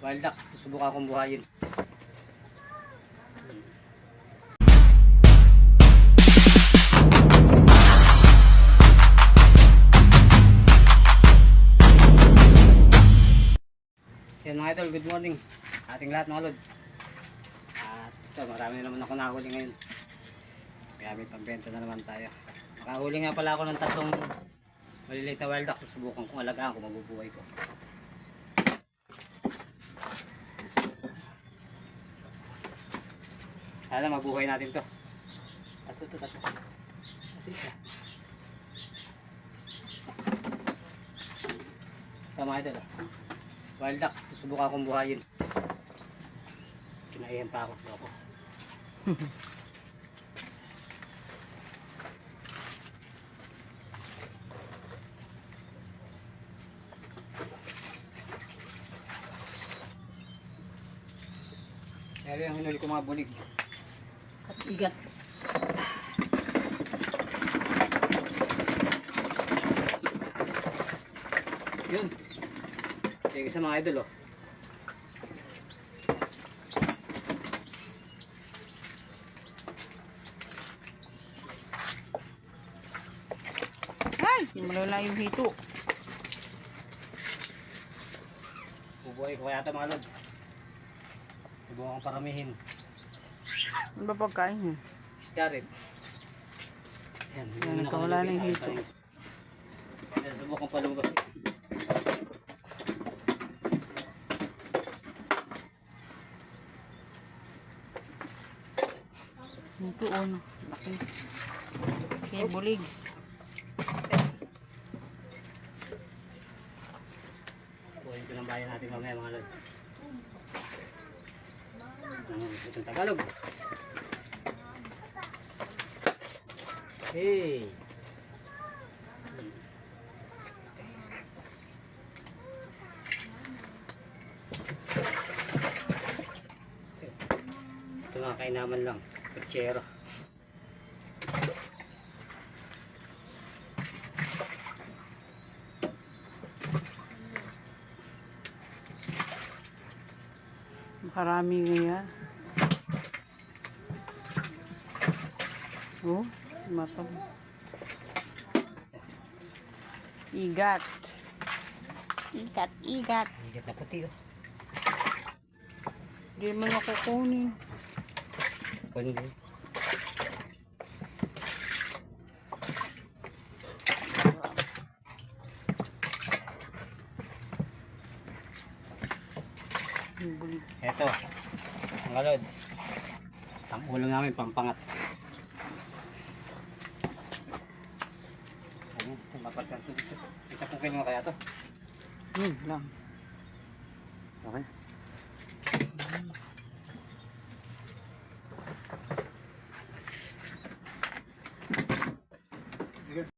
Wild duck. Susubukan kong buhayin. Yan mga idol, good morning. Ating lahat mga lods. At ito, marami na naman ako nahuli ngayon. May pambenta na naman tayo. Nakahuli nga pala ako ng tatlong maliliit na wild duck. Susubukan kong alagaan kung mabubuhay ko. Sana mabuhay natin to. Ato to, ato. Siya. Tama ito. Wild duck. Susubukan kong buhayin. Kinaihan pa ako. Loko. Kaya yung hinuli ko mga bulig. At igat. Yun. Sige sa mga idol oh. Ay, malala yung hito. Bubuhay ko kaya ito mga lods. Subukan paramihin. Ano ba pagkain niya? Isda rin. Yan, Yan, yun ako nakawala na yung nalagay. hito. Yan, subukan palunggas. Hito, ano. Laki. Kaya bulig. Buhayin ko ng bayan natin mamaya mga lods. Itong Tagalog. Hey! Ito mga kainaman lang. Kutsero. Makarami nga. Oh, matang. Igat. Igat, igat. Higit na puti oh. Hindi mo nakukunin. Kunin din. Yung bulig. Eto, mga lods. Ang ulo namin pampangat. Ano, mapagkan to dito. Isa kong kilo kaya to. Hmm, lang. Okay.